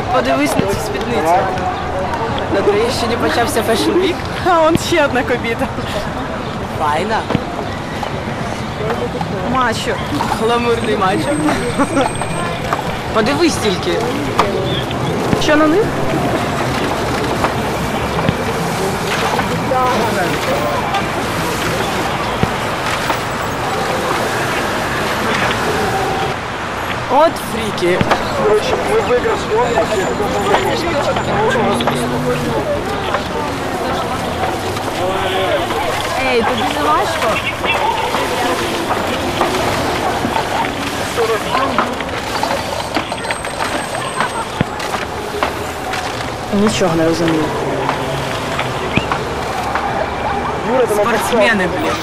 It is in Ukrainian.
подивись на цю спідницю. На Троєщині почався Fashion Week. А он ще одна кобіта. Файна. Мачо. Гламурний мачо. Подивись тільки. Що на них? От фріки. Короче, мы выиграли съемку, я тебя Ей, тобі не важко? Нічого не розумію. Юра, это Спортсмени, блін.